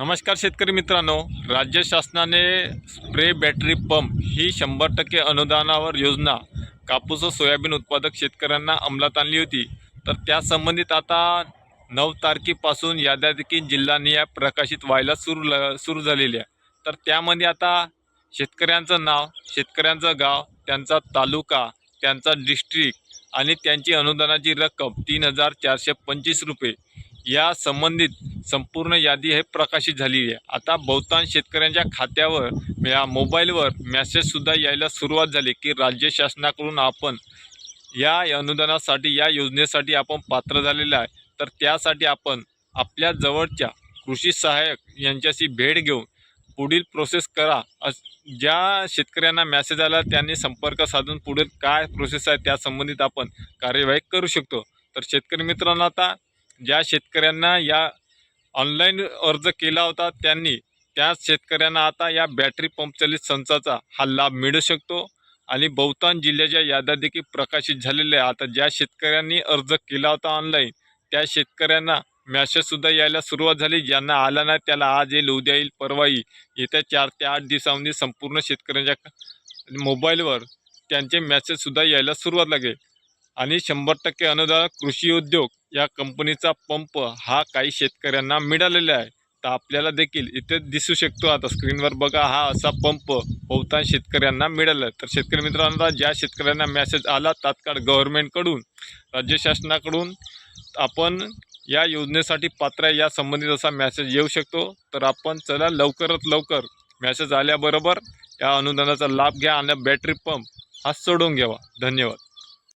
नमस्कार शेतकरी मित्रांनो. राज्य शासनाने स्प्रे बॅटरी पंप ही शंभर टक्के अनुदानावर योजना कापूस व सोयाबीन उत्पादक शेतकऱ्यांना अंमलात आणली होती. तर त्यासंबंधित आता नऊ तारखेपासून याद्या देखील जिल्हानिहाय प्रकाशित व्हायला सुरू ल सुरू झालेली आहे. तर त्यामध्ये आता शेतकऱ्यांचं नाव शेतकऱ्यांचं गाव त्यांचा तालुका त्यांचा डिस्ट्रिक्ट आणि त्यांची अनुदानाची रक्कम तीन हजार चारशे पंचवीस रुपये. या संबंधित संपूर्ण यादी हे प्रकाशित झालेली आहे. आता बहुतांश शेतकऱ्यांच्या खात्यावर या मोबाईलवर मॅसेजसुद्धा यायला सुरुवात झाली की राज्य शासनाकडून आपण या अनुदानासाठी या योजनेसाठी आपण पात्र झालेलं आहे. तर त्यासाठी आपण आपल्या जवळच्या कृषी सहाय्यक यांच्याशी भेट घेऊन पुढील प्रोसेस करा. अस ज्या शेतकऱ्यांना मॅसेज आला त्यांनी संपर्क साधून पुढील काय प्रोसेस आहे त्या संबंधित आपण कार्यवाही करू शकतो. तर शेतकरी मित्रांनो आता ज्या शेतकऱ्यांना या ऑनलाईन अर्ज केला होता त्यांनी त्या शेतकऱ्यांना आता या बॅटरी पंपचलित संचाचा हा लाभ मिळू शकतो. आणि बहुतांश जिल्ह्याच्या याद्या देखील प्रकाशित झालेल्या आहे आता ज्या शेतकऱ्यांनी अर्ज केला होता ऑनलाईन त्या शेतकऱ्यांना मॅसेजसुद्धा यायला सुरुवात झाली. ज्यांना आला नाही त्याला आज येईल उद्या येईल परवा येईल. येत्या चार ते आठ दिवसामध्ये संपूर्ण शेतकऱ्यांच्या मोबाईलवर त्यांचे मॅसेजसुद्धा यायला सुरुवात लागेल. आणि शंभर टक्के अनुदान कृषी उद्योग या कंपनीचा पंप हा काही शेतकऱ्यांना मिळालेला आहे. तर आपल्याला देखील इथे दिसू शकतो. आता स्क्रीनवर बघा हा असा पंप बहुतांश शेतकऱ्यांना मिळाला. आहे तर शेतकरी मित्रांनो ज्या शेतकऱ्यांना मॅसेज आला तात्काळ गव्हर्नमेंटकडून राज्य शासनाकडून आपण या योजनेसाठी पात्र आहे. या संबंधित असा मॅसेज येऊ शकतो. तर आपण चला लवकरात लवकर मॅसेज आल्याबरोबर या अनुदानाचा लाभ घ्या आणि बॅटरी पंप हा सोडून घ्यावा. धन्यवाद.